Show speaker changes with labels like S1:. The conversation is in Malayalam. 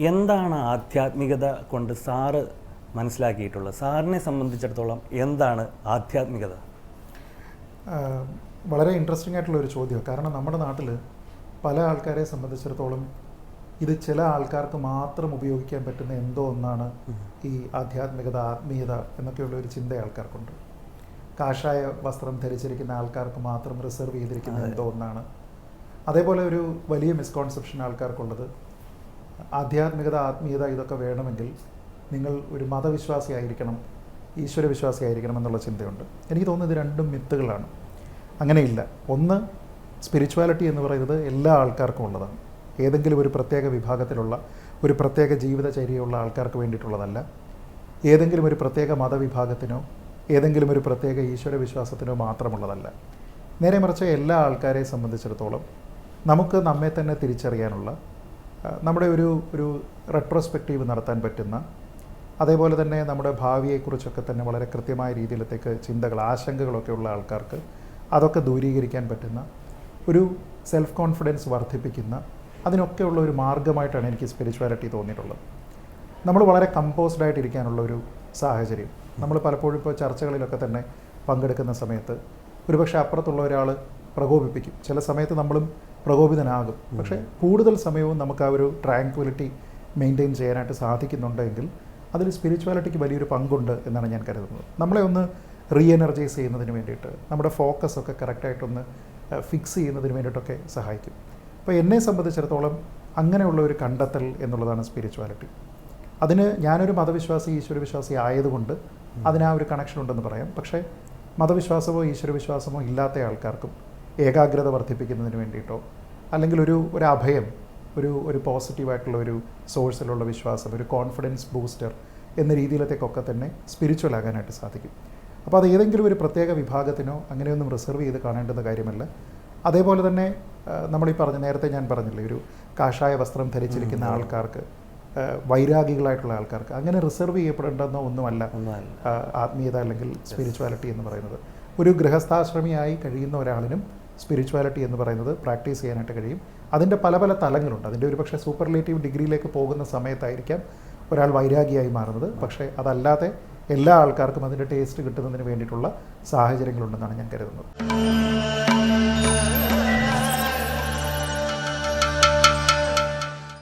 S1: എന്താണ് ആധ്യാത്മികത കൊണ്ട് സാറ് മനസ്സിലാക്കിയിട്ടുള്ളത്? സാറിനെ സംബന്ധിച്ചിടത്തോളം എന്താണ് ആധ്യാത്മികത?
S2: വളരെ ഇൻട്രസ്റ്റിംഗ് ആയിട്ടുള്ള ഒരു ചോദ്യം. കാരണം നമ്മുടെ നാട്ടിൽ പല ആൾക്കാരെ സംബന്ധിച്ചിടത്തോളം ഇത് ചില ആൾക്കാർക്ക് മാത്രം ഉപയോഗിക്കാൻ പറ്റുന്ന എന്തോ ഒന്നാണ് ഈ ആധ്യാത്മികത ആത്മീയത എന്നൊക്കെയുള്ള ഒരു ചിന്ത ആൾക്കാർക്കുണ്ട്. കാഷായ വസ്ത്രം ധരിച്ചിരിക്കുന്ന ആൾക്കാർക്ക് മാത്രം റിസർവ് ചെയ്തിരിക്കുന്ന എന്തോ ഒന്നാണ്. അതേപോലെ ഒരു വലിയ മിസ്കോൺസെപ്ഷൻ ആൾക്കാർക്കുള്ളത്. ആധ്യാത്മികത ആത്മീയത ഇതൊക്കെ വേണമെങ്കിൽ നിങ്ങൾ ഒരു മതവിശ്വാസിയായിരിക്കണം ഈശ്വരവിശ്വാസിയായിരിക്കണം എന്നുള്ള ചിന്തയുണ്ട്. എനിക്ക് തോന്നുന്നത് ഇത് രണ്ടും മിത്തുകളാണ്. അങ്ങനെയില്ല. ഒന്ന് സ്പിരിച്വാലിറ്റി എന്ന് പറയുന്നത് എല്ലാ ആൾക്കാർക്കും ഉള്ളതാണ്. ഏതെങ്കിലും ഒരു പ്രത്യേക വിഭാഗത്തിലുള്ള ഒരു പ്രത്യേക ജീവിതചര്യയുള്ള ആൾക്കാർക്ക് വേണ്ടിയിട്ടുള്ളതല്ല. ഏതെങ്കിലും ഒരു പ്രത്യേക മതവിഭാഗത്തിനോ ഏതെങ്കിലും ഒരു പ്രത്യേക ഈശ്വര വിശ്വാസത്തിനോ മാത്രമുള്ളതല്ല. നേരെ മറിച്ച് എല്ലാ ആൾക്കാരെ സംബന്ധിച്ചിടത്തോളം നമുക്ക് നമ്മെ തന്നെ തിരിച്ചറിയാനുള്ള നമ്മുടെ ഒരു ഒരു റെട്രോസ്പെക്റ്റീവ് നടത്താൻ പറ്റുന്ന അതേപോലെ തന്നെ നമ്മുടെ ഭാവിയെക്കുറിച്ചൊക്കെ തന്നെ വളരെ കൃത്യമായ രീതിയിലത്തേക്ക് ചിന്തകൾ ആശങ്കകളൊക്കെ ഉള്ള ആൾക്കാർക്ക് അതൊക്കെ ദൂരീകരിക്കാൻ പറ്റുന്ന ഒരു സെൽഫ് കോൺഫിഡൻസ് വർദ്ധിപ്പിക്കുന്ന അതിനൊക്കെയുള്ള ഒരു മാർഗമായിട്ടാണ് എനിക്ക് സ്പിരിച്വാലിറ്റി തോന്നിയിട്ടുള്ളത്. നമ്മൾ വളരെ കമ്പോസ്ഡ് ആയിട്ടിരിക്കാനുള്ള ഒരു സാഹചര്യം. നമ്മൾ പലപ്പോഴും ഇപ്പോൾ ചർച്ചകളിലൊക്കെ തന്നെ പങ്കെടുക്കുന്ന സമയത്ത് ഒരുപക്ഷെ അപ്പുറത്തുള്ള ഒരാൾ പ്രകോപിപ്പിക്കും. ചില സമയത്ത് നമ്മളും പ്രകോപിതനാകും. പക്ഷേ കൂടുതൽ സമയവും നമുക്ക് ആ ഒരു ട്രാങ്ക്വിലിറ്റി മെയിന്റെയിൻ ചെയ്യാനായിട്ട് സാധിക്കുന്നുണ്ടെങ്കിൽ അതിൽ സ്പിരിച്വാലിറ്റിക്ക് വലിയൊരു പങ്കുണ്ട് എന്നാണ് ഞാൻ കരുതുന്നത്. നമ്മളെ ഒന്ന് റീ എനർജൈസ് ചെയ്യുന്നതിന് വേണ്ടിയിട്ട് നമ്മുടെ ഫോക്കസ് ഒക്കെ കറക്റ്റായിട്ടൊന്ന് ഫിക്സ് ചെയ്യുന്നതിന് വേണ്ടിയിട്ടൊക്കെ സഹായിക്കും. അപ്പോൾ എന്നെ സംബന്ധിച്ചിടത്തോളം അങ്ങനെയുള്ള ഒരു കണ്ടെത്തൽ എന്നുള്ളതാണ് സ്പിരിച്വാലിറ്റി അതിന് ഞാനൊരു മതവിശ്വാസി ഈശ്വരവിശ്വാസി ആയതുകൊണ്ട് അതിന് ഒരു കണക്ഷൻ ഉണ്ടെന്ന് പറയാം. പക്ഷേ മതവിശ്വാസമോ ഈശ്വരവിശ്വാസമോ ഇല്ലാത്ത ആൾക്കാർക്കും ഏകാഗ്രത വർദ്ധിപ്പിക്കുന്നതിന് വേണ്ടിയിട്ടോ അല്ലെങ്കിൽ ഒരു ഒരു അഭയം ഒരു ഒരു പോസിറ്റീവായിട്ടുള്ള ഒരു സോഴ്സിലുള്ള വിശ്വാസം ഒരു കോൺഫിഡൻസ് ബൂസ്റ്റർ എന്ന രീതിയിലത്തേക്കൊക്കെ തന്നെ സ്പിരിച്വൽ ആകാനായിട്ട് സാധിക്കും. അപ്പോൾ അത് ഏതെങ്കിലും ഒരു പ്രത്യേക വിഭാഗത്തിനോ അങ്ങനെയൊന്നും റിസർവ് ചെയ്ത് കാണേണ്ടുന്ന കാര്യമല്ല. അതേപോലെ തന്നെ നമ്മളീ പറഞ്ഞ നേരത്തെ ഞാൻ പറഞ്ഞില്ലേ ഒരു കാഷായ വസ്ത്രം ധരിച്ചിരിക്കുന്ന ആൾക്കാർക്ക് വൈരാഗികളായിട്ടുള്ള ആൾക്കാർക്ക് അങ്ങനെ റിസർവ് ചെയ്യപ്പെടേണ്ടെന്നോ ഒന്നുമല്ല ആത്മീയത അല്ലെങ്കിൽ സ്പിരിച്വാലിറ്റി എന്ന് പറയുന്നത്. ഒരു ഗൃഹസ്ഥാശ്രമിയായി കഴിയുന്ന ഒരാളിനും സ്പിരിച്വാലിറ്റി എന്ന് പറയുന്നത് പ്രാക്ടീസ് ചെയ്യാനായിട്ട് കഴിയും. അതിന്റെ പല പല തലങ്ങളുണ്ട്. അതിന്റെ ഒരു പക്ഷേ സൂപ്പർലേറ്റീവ് ഡിഗ്രിയിലേക്ക് പോകുന്ന സമയത്തായിരിക്കാം ഒരാൾ വൈരാഗിയായി മാറുന്നത്. പക്ഷേ അതല്ലാതെ എല്ലാ ആൾക്കാർക്കും അതിന്റെ ടേസ്റ്റ് കിട്ടുന്നതിന് വേണ്ടിയിട്ടുള്ള സാഹചര്യങ്ങളുണ്ടെന്നാണ് ഞാൻ കരുതുന്നത്.